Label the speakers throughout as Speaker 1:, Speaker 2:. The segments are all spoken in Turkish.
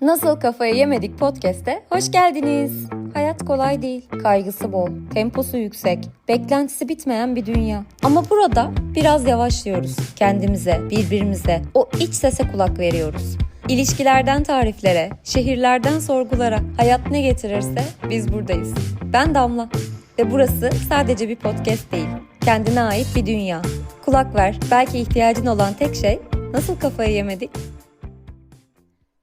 Speaker 1: Nasıl Kafayı Yemedik podcast'e hoş geldiniz. Hayat kolay değil, kaygısı bol, temposu yüksek, beklentisi bitmeyen bir dünya. Ama burada biraz yavaşlıyoruz. Kendimize, birbirimize, o iç sese kulak veriyoruz. İlişkilerden tariflere, şehirlerden sorgulara, hayat ne getirirse biz buradayız. Ben Damla ve burası sadece bir podcast değil. Kendine ait bir dünya. Kulak ver, belki ihtiyacın olan tek şey nasıl kafayı yemedik?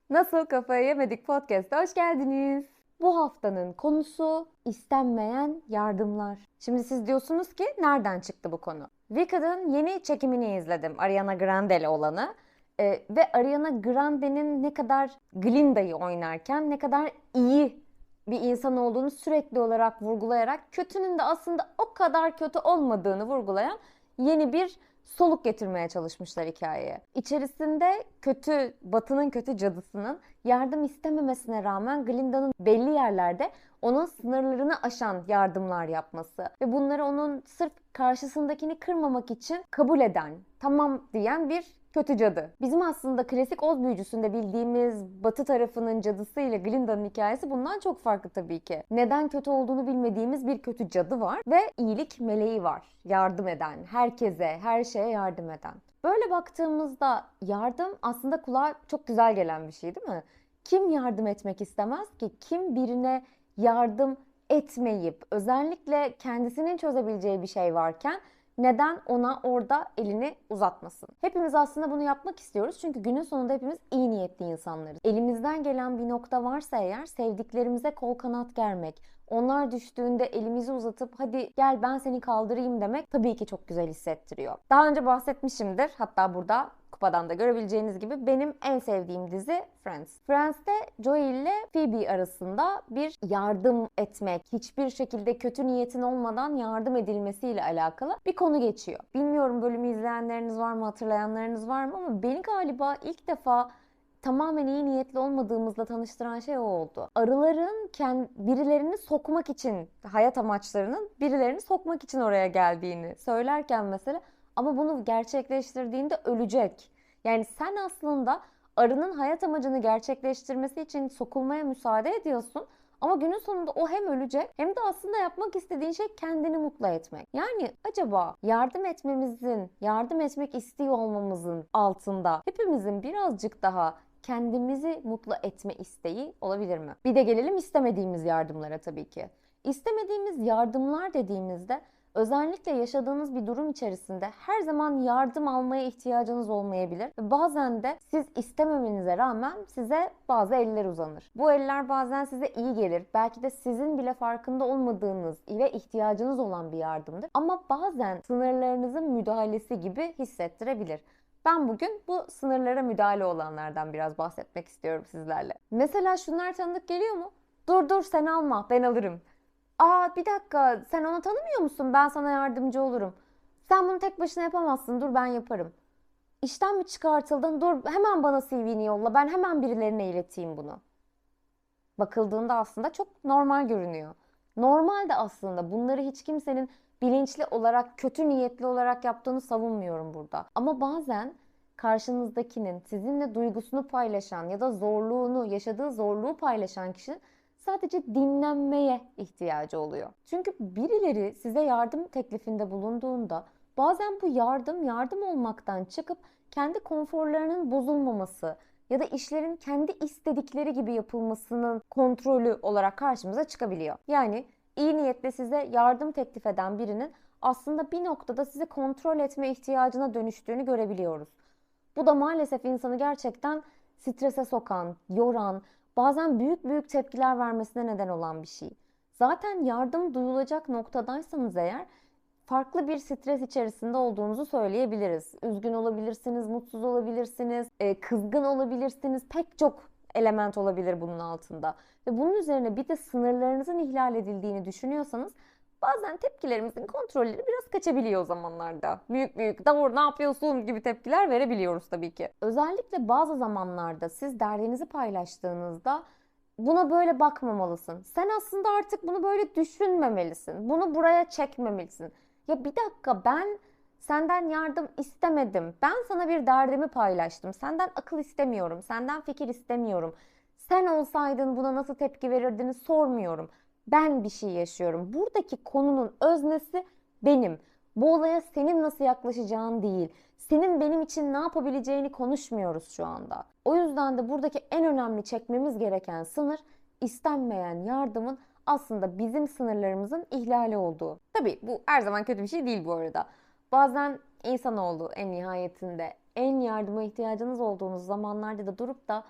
Speaker 1: Nasıl Kafayı Yemedik Podcast'a hoş geldiniz. Bu haftanın konusu istenmeyen yardımlar. Şimdi siz diyorsunuz ki nereden çıktı bu konu? Wicked'ın yeni çekimini izledim. Ariana Grande'li olanı. Ee, ve Ariana Grande'nin ne kadar Glinda'yı oynarken ne kadar iyi bir insan olduğunu sürekli olarak vurgulayarak kötünün de aslında o kadar kötü olmadığını vurgulayan yeni bir soluk getirmeye çalışmışlar hikayeye. İçerisinde kötü, Batı'nın kötü cadısının yardım istememesine rağmen Glinda'nın belli yerlerde onun sınırlarını aşan yardımlar yapması ve bunları onun sırf karşısındakini kırmamak için kabul eden, tamam diyen bir kötü cadı. Bizim aslında klasik Oz büyücüsünde bildiğimiz Batı tarafının cadısı ile Glinda'nın hikayesi bundan çok farklı tabii ki. Neden kötü olduğunu bilmediğimiz bir kötü cadı var ve iyilik meleği var. Yardım eden, herkese, her şeye yardım eden. Böyle baktığımızda yardım aslında kulağa çok güzel gelen bir şey değil mi? Kim yardım etmek istemez ki? Kim birine yardım etmeyip özellikle kendisinin çözebileceği bir şey varken neden ona orada elini uzatmasın? Hepimiz aslında bunu yapmak istiyoruz çünkü günün sonunda hepimiz iyi niyetli insanlarız. Elimizden gelen bir nokta varsa eğer sevdiklerimize kol kanat germek, onlar düştüğünde elimizi uzatıp hadi gel ben seni kaldırayım demek tabii ki çok güzel hissettiriyor. Daha önce bahsetmişimdir hatta burada kupadan da görebileceğiniz gibi benim en sevdiğim dizi Friends. Friends'te Joey ile Phoebe arasında bir yardım etmek, hiçbir şekilde kötü niyetin olmadan yardım edilmesiyle alakalı bir konu geçiyor. Bilmiyorum bölümü izleyenleriniz var mı, hatırlayanlarınız var mı ama beni galiba ilk defa tamamen iyi niyetli olmadığımızla tanıştıran şey o oldu. Arıların kend, birilerini sokmak için, hayat amaçlarının birilerini sokmak için oraya geldiğini söylerken mesela ama bunu gerçekleştirdiğinde ölecek. Yani sen aslında arının hayat amacını gerçekleştirmesi için sokulmaya müsaade ediyorsun. Ama günün sonunda o hem ölecek hem de aslında yapmak istediğin şey kendini mutlu etmek. Yani acaba yardım etmemizin, yardım etmek istiyor olmamızın altında hepimizin birazcık daha kendimizi mutlu etme isteği olabilir mi? Bir de gelelim istemediğimiz yardımlara tabii ki. İstemediğimiz yardımlar dediğimizde özellikle yaşadığınız bir durum içerisinde her zaman yardım almaya ihtiyacınız olmayabilir. Bazen de siz istememenize rağmen size bazı eller uzanır. Bu eller bazen size iyi gelir. Belki de sizin bile farkında olmadığınız ve ihtiyacınız olan bir yardımdır. Ama bazen sınırlarınızın müdahalesi gibi hissettirebilir. Ben bugün bu sınırlara müdahale olanlardan biraz bahsetmek istiyorum sizlerle. Mesela şunlar tanıdık geliyor mu? Dur dur sen alma ben alırım. Aa bir dakika sen onu tanımıyor musun? Ben sana yardımcı olurum. Sen bunu tek başına yapamazsın. Dur ben yaparım. İşten mi çıkartıldın? Dur hemen bana CV'ni yolla. Ben hemen birilerine ileteyim bunu. Bakıldığında aslında çok normal görünüyor. Normalde aslında bunları hiç kimsenin bilinçli olarak, kötü niyetli olarak yaptığını savunmuyorum burada. Ama bazen karşınızdakinin sizinle duygusunu paylaşan ya da zorluğunu, yaşadığı zorluğu paylaşan kişinin sadece dinlenmeye ihtiyacı oluyor. Çünkü birileri size yardım teklifinde bulunduğunda bazen bu yardım yardım olmaktan çıkıp kendi konforlarının bozulmaması ya da işlerin kendi istedikleri gibi yapılmasının kontrolü olarak karşımıza çıkabiliyor. Yani iyi niyetle size yardım teklif eden birinin aslında bir noktada sizi kontrol etme ihtiyacına dönüştüğünü görebiliyoruz. Bu da maalesef insanı gerçekten strese sokan, yoran, bazen büyük büyük tepkiler vermesine neden olan bir şey. Zaten yardım duyulacak noktadaysanız eğer farklı bir stres içerisinde olduğunuzu söyleyebiliriz. Üzgün olabilirsiniz, mutsuz olabilirsiniz, e, kızgın olabilirsiniz. Pek çok element olabilir bunun altında. Ve bunun üzerine bir de sınırlarınızın ihlal edildiğini düşünüyorsanız bazen tepkilerimizin kontrolleri biraz kaçabiliyor o zamanlarda. Büyük büyük davur ne yapıyorsun gibi tepkiler verebiliyoruz tabii ki. Özellikle bazı zamanlarda siz derdinizi paylaştığınızda buna böyle bakmamalısın. Sen aslında artık bunu böyle düşünmemelisin. Bunu buraya çekmemelisin. Ya bir dakika ben senden yardım istemedim. Ben sana bir derdimi paylaştım. Senden akıl istemiyorum. Senden fikir istemiyorum. sen olsaydın buna nasıl tepki verirdini sormuyorum. Ben bir şey yaşıyorum. Buradaki konunun öznesi benim. Bu olaya senin nasıl yaklaşacağın değil. Senin benim için ne yapabileceğini konuşmuyoruz şu anda. O yüzden de buradaki en önemli çekmemiz gereken sınır istenmeyen yardımın aslında bizim sınırlarımızın ihlali olduğu. Tabii bu her zaman kötü bir şey değil bu arada. Bazen insanoğlu en nihayetinde en yardıma ihtiyacınız olduğunuz zamanlarda da durup da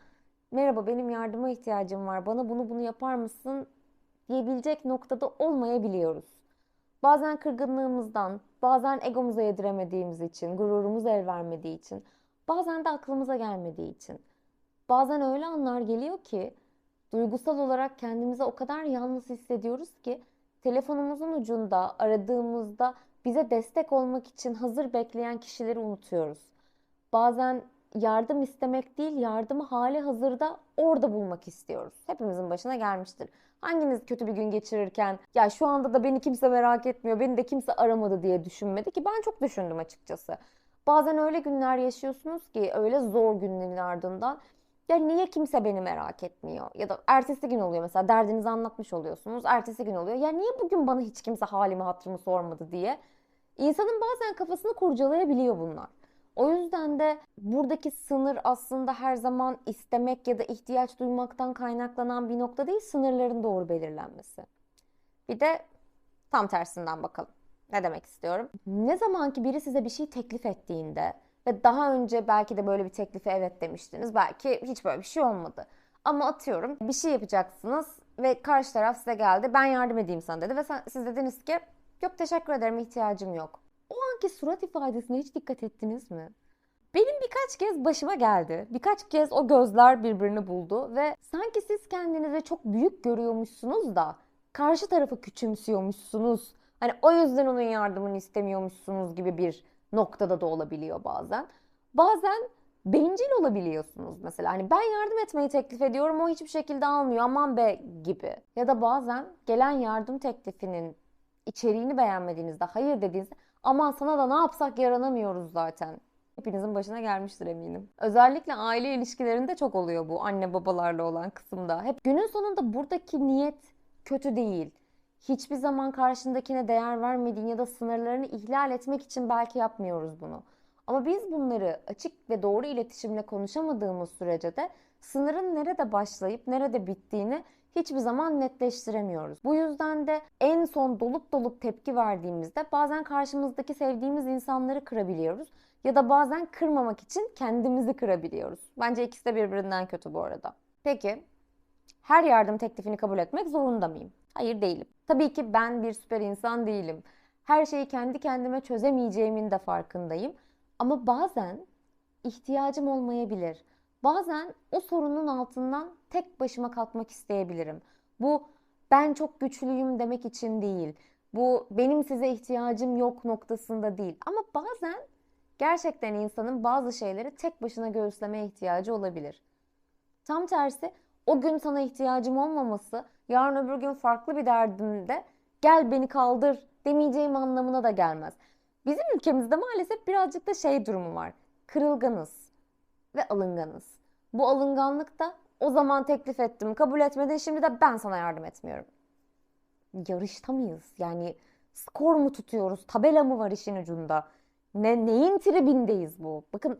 Speaker 1: merhaba benim yardıma ihtiyacım var bana bunu bunu yapar mısın diyebilecek noktada olmayabiliyoruz. Bazen kırgınlığımızdan, bazen egomuza yediremediğimiz için, gururumuz el vermediği için, bazen de aklımıza gelmediği için. Bazen öyle anlar geliyor ki duygusal olarak kendimizi o kadar yalnız hissediyoruz ki telefonumuzun ucunda aradığımızda bize destek olmak için hazır bekleyen kişileri unutuyoruz. Bazen yardım istemek değil, yardımı hali hazırda orada bulmak istiyoruz. Hepimizin başına gelmiştir. Hanginiz kötü bir gün geçirirken ya şu anda da beni kimse merak etmiyor, beni de kimse aramadı diye düşünmedi ki ben çok düşündüm açıkçası. Bazen öyle günler yaşıyorsunuz ki öyle zor günlerin ardından ya niye kimse beni merak etmiyor? Ya da ertesi gün oluyor mesela derdinizi anlatmış oluyorsunuz. Ertesi gün oluyor. Ya niye bugün bana hiç kimse halimi hatırımı sormadı diye. İnsanın bazen kafasını kurcalayabiliyor bunlar. O yüzden de buradaki sınır aslında her zaman istemek ya da ihtiyaç duymaktan kaynaklanan bir nokta değil, sınırların doğru belirlenmesi. Bir de tam tersinden bakalım. Ne demek istiyorum? Ne zaman ki biri size bir şey teklif ettiğinde ve daha önce belki de böyle bir teklife evet demiştiniz. Belki hiç böyle bir şey olmadı. Ama atıyorum bir şey yapacaksınız ve karşı taraf size geldi. Ben yardım edeyim sana dedi ve sen, siz dediniz ki yok teşekkür ederim ihtiyacım yok. O anki surat ifadesine hiç dikkat ettiniz mi? Benim birkaç kez başıma geldi. Birkaç kez o gözler birbirini buldu ve sanki siz kendinizi çok büyük görüyormuşsunuz da karşı tarafı küçümsüyormuşsunuz. Hani o yüzden onun yardımını istemiyormuşsunuz gibi bir noktada da olabiliyor bazen. Bazen bencil olabiliyorsunuz mesela. Hani ben yardım etmeyi teklif ediyorum o hiçbir şekilde almıyor aman be gibi. Ya da bazen gelen yardım teklifinin içeriğini beğenmediğinizde hayır dediğinizde aman sana da ne yapsak yaranamıyoruz zaten. Hepinizin başına gelmiştir eminim. Özellikle aile ilişkilerinde çok oluyor bu anne babalarla olan kısımda. Hep günün sonunda buradaki niyet kötü değil hiçbir zaman karşındakine değer vermediğin ya da sınırlarını ihlal etmek için belki yapmıyoruz bunu. Ama biz bunları açık ve doğru iletişimle konuşamadığımız sürece de sınırın nerede başlayıp nerede bittiğini hiçbir zaman netleştiremiyoruz. Bu yüzden de en son dolup dolup tepki verdiğimizde bazen karşımızdaki sevdiğimiz insanları kırabiliyoruz ya da bazen kırmamak için kendimizi kırabiliyoruz. Bence ikisi de birbirinden kötü bu arada. Peki her yardım teklifini kabul etmek zorunda mıyım? Hayır değilim. Tabii ki ben bir süper insan değilim. Her şeyi kendi kendime çözemeyeceğimin de farkındayım. Ama bazen ihtiyacım olmayabilir. Bazen o sorunun altından tek başıma kalkmak isteyebilirim. Bu ben çok güçlüyüm demek için değil. Bu benim size ihtiyacım yok noktasında değil. Ama bazen gerçekten insanın bazı şeyleri tek başına göğüslemeye ihtiyacı olabilir. Tam tersi o gün sana ihtiyacım olmaması yarın öbür gün farklı bir derdimde gel beni kaldır demeyeceğim anlamına da gelmez. Bizim ülkemizde maalesef birazcık da şey durumu var. Kırılganız ve alınganız. Bu alınganlık da o zaman teklif ettim, kabul etmedin, şimdi de ben sana yardım etmiyorum. Yarışta mıyız? Yani skor mu tutuyoruz? Tabela mı var işin ucunda? Ne, neyin tribindeyiz bu? Bakın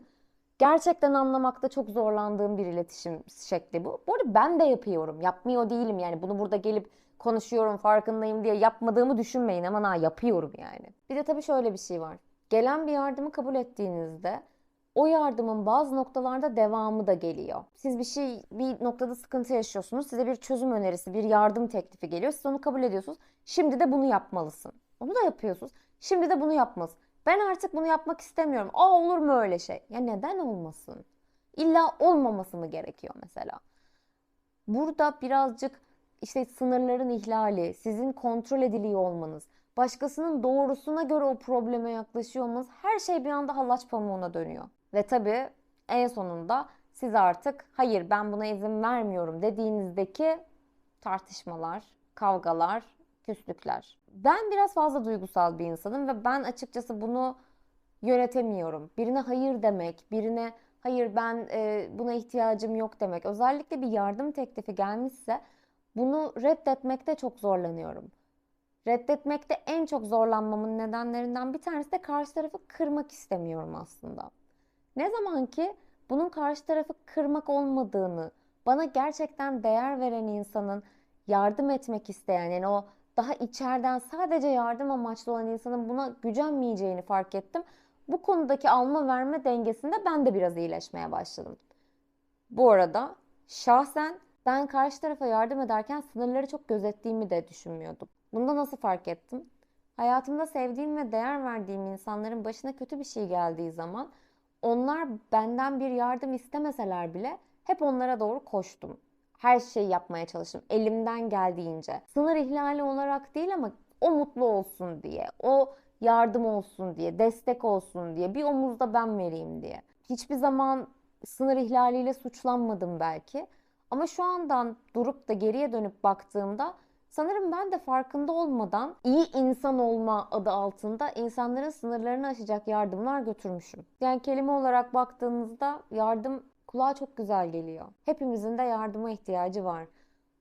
Speaker 1: gerçekten anlamakta çok zorlandığım bir iletişim şekli bu. Bu arada ben de yapıyorum. Yapmıyor değilim yani. Bunu burada gelip konuşuyorum farkındayım diye yapmadığımı düşünmeyin. Ama ha yapıyorum yani. Bir de tabii şöyle bir şey var. Gelen bir yardımı kabul ettiğinizde o yardımın bazı noktalarda devamı da geliyor. Siz bir şey bir noktada sıkıntı yaşıyorsunuz. Size bir çözüm önerisi, bir yardım teklifi geliyor. Siz onu kabul ediyorsunuz. Şimdi de bunu yapmalısın. Onu da yapıyorsunuz. Şimdi de bunu yapmalısın. Ben artık bunu yapmak istemiyorum. Aa olur mu öyle şey? Ya neden olmasın? İlla olmaması mı gerekiyor mesela? Burada birazcık işte sınırların ihlali, sizin kontrol ediliyor olmanız, başkasının doğrusuna göre o probleme yaklaşıyor her şey bir anda hallaç pamuğuna dönüyor. Ve tabii en sonunda siz artık hayır ben buna izin vermiyorum dediğinizdeki tartışmalar, kavgalar, küslükler. Ben biraz fazla duygusal bir insanım ve ben açıkçası bunu yönetemiyorum. Birine hayır demek, birine hayır ben e, buna ihtiyacım yok demek. Özellikle bir yardım teklifi gelmişse bunu reddetmekte çok zorlanıyorum. Reddetmekte en çok zorlanmamın nedenlerinden bir tanesi de karşı tarafı kırmak istemiyorum aslında. Ne zaman ki bunun karşı tarafı kırmak olmadığını, bana gerçekten değer veren insanın yardım etmek isteyen yani o daha içeriden sadece yardım amaçlı olan insanın buna gücenmeyeceğini fark ettim. Bu konudaki alma verme dengesinde ben de biraz iyileşmeye başladım. Bu arada şahsen ben karşı tarafa yardım ederken sınırları çok gözettiğimi de düşünmüyordum. Bunu da nasıl fark ettim? Hayatımda sevdiğim ve değer verdiğim insanların başına kötü bir şey geldiği zaman onlar benden bir yardım istemeseler bile hep onlara doğru koştum. Her şeyi yapmaya çalıştım elimden geldiğince. Sınır ihlali olarak değil ama o mutlu olsun diye, o yardım olsun diye, destek olsun diye, bir omuzda ben vereyim diye. Hiçbir zaman sınır ihlaliyle suçlanmadım belki. Ama şu andan durup da geriye dönüp baktığımda sanırım ben de farkında olmadan iyi insan olma adı altında insanların sınırlarını aşacak yardımlar götürmüşüm. Yani kelime olarak baktığınızda yardım kulağa çok güzel geliyor. Hepimizin de yardıma ihtiyacı var.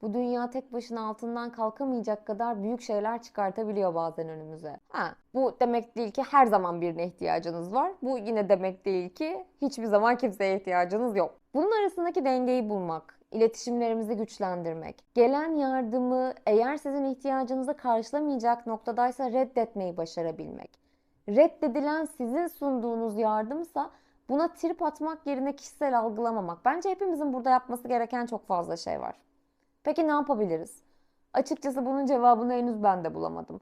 Speaker 1: Bu dünya tek başına altından kalkamayacak kadar büyük şeyler çıkartabiliyor bazen önümüze. Ha, bu demek değil ki her zaman birine ihtiyacınız var. Bu yine demek değil ki hiçbir zaman kimseye ihtiyacınız yok. Bunun arasındaki dengeyi bulmak, iletişimlerimizi güçlendirmek, gelen yardımı eğer sizin ihtiyacınızı karşılamayacak noktadaysa reddetmeyi başarabilmek. Reddedilen sizin sunduğunuz yardımsa buna trip atmak yerine kişisel algılamamak. Bence hepimizin burada yapması gereken çok fazla şey var. Peki ne yapabiliriz? Açıkçası bunun cevabını henüz ben de bulamadım.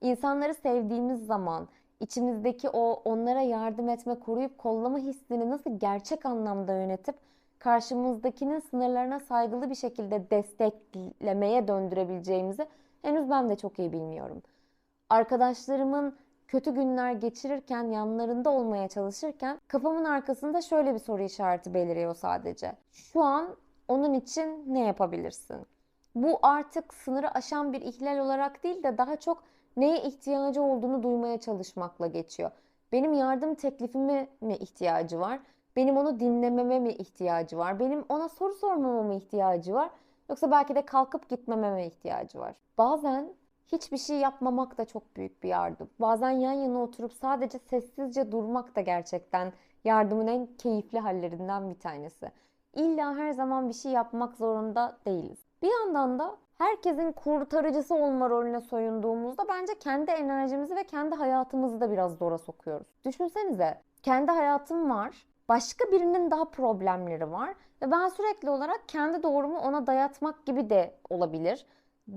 Speaker 1: İnsanları sevdiğimiz zaman içimizdeki o onlara yardım etme, koruyup kollama hissini nasıl gerçek anlamda yönetip karşımızdakinin sınırlarına saygılı bir şekilde desteklemeye döndürebileceğimizi henüz ben de çok iyi bilmiyorum. Arkadaşlarımın kötü günler geçirirken yanlarında olmaya çalışırken kafamın arkasında şöyle bir soru işareti beliriyor sadece. Şu an onun için ne yapabilirsin? Bu artık sınırı aşan bir ihlal olarak değil de daha çok neye ihtiyacı olduğunu duymaya çalışmakla geçiyor. Benim yardım teklifime mi ihtiyacı var? Benim onu dinlememe mi ihtiyacı var? Benim ona soru sormama mı ihtiyacı var? Yoksa belki de kalkıp gitmememe ihtiyacı var. Bazen hiçbir şey yapmamak da çok büyük bir yardım. Bazen yan yana oturup sadece sessizce durmak da gerçekten yardımın en keyifli hallerinden bir tanesi. İlla her zaman bir şey yapmak zorunda değiliz. Bir yandan da herkesin kurtarıcısı olma rolüne soyunduğumuzda bence kendi enerjimizi ve kendi hayatımızı da biraz zora sokuyoruz. Düşünsenize kendi hayatım var. Başka birinin daha problemleri var ve ben sürekli olarak kendi doğrumu ona dayatmak gibi de olabilir.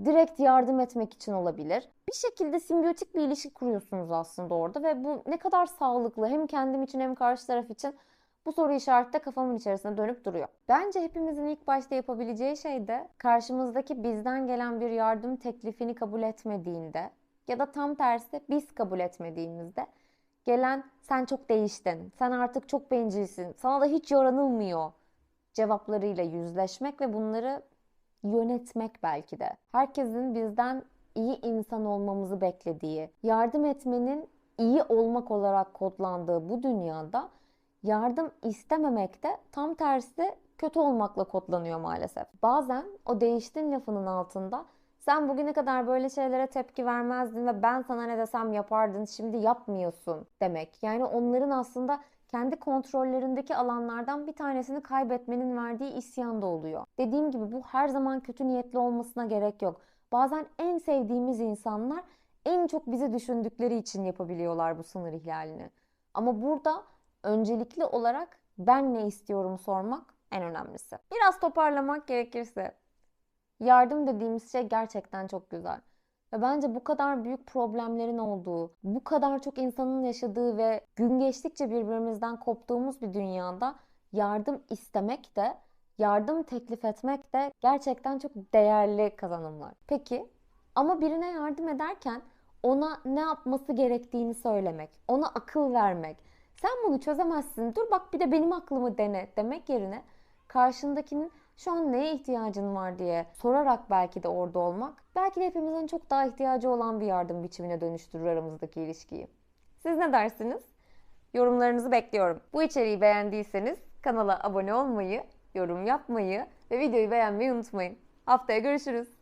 Speaker 1: Direkt yardım etmek için olabilir. Bir şekilde simbiyotik bir ilişki kuruyorsunuz aslında orada ve bu ne kadar sağlıklı hem kendim için hem karşı taraf için bu soru işareti de kafamın içerisinde dönüp duruyor. Bence hepimizin ilk başta yapabileceği şey de karşımızdaki bizden gelen bir yardım teklifini kabul etmediğinde ya da tam tersi biz kabul etmediğimizde gelen sen çok değiştin, sen artık çok bencilsin, sana da hiç yaranılmıyor cevaplarıyla yüzleşmek ve bunları yönetmek belki de. Herkesin bizden iyi insan olmamızı beklediği, yardım etmenin iyi olmak olarak kodlandığı bu dünyada yardım istememek de tam tersi kötü olmakla kodlanıyor maalesef. Bazen o değiştin lafının altında sen bugüne kadar böyle şeylere tepki vermezdin ve ben sana ne desem yapardın şimdi yapmıyorsun demek. Yani onların aslında kendi kontrollerindeki alanlardan bir tanesini kaybetmenin verdiği isyan da oluyor. Dediğim gibi bu her zaman kötü niyetli olmasına gerek yok. Bazen en sevdiğimiz insanlar en çok bizi düşündükleri için yapabiliyorlar bu sınır ihlalini. Ama burada öncelikli olarak ben ne istiyorum sormak en önemlisi. Biraz toparlamak gerekirse yardım dediğimiz şey gerçekten çok güzel. Ve bence bu kadar büyük problemlerin olduğu, bu kadar çok insanın yaşadığı ve gün geçtikçe birbirimizden koptuğumuz bir dünyada yardım istemek de, yardım teklif etmek de gerçekten çok değerli kazanımlar. Peki ama birine yardım ederken ona ne yapması gerektiğini söylemek, ona akıl vermek, sen bunu çözemezsin. Dur bak bir de benim aklımı dene demek yerine karşındakinin şu an neye ihtiyacın var diye sorarak belki de orada olmak belki de hepimizin çok daha ihtiyacı olan bir yardım biçimine dönüştürür aramızdaki ilişkiyi. Siz ne dersiniz? Yorumlarınızı bekliyorum. Bu içeriği beğendiyseniz Kanala abone olmayı, yorum yapmayı ve videoyu beğenmeyi unutmayın. Haftaya görüşürüz.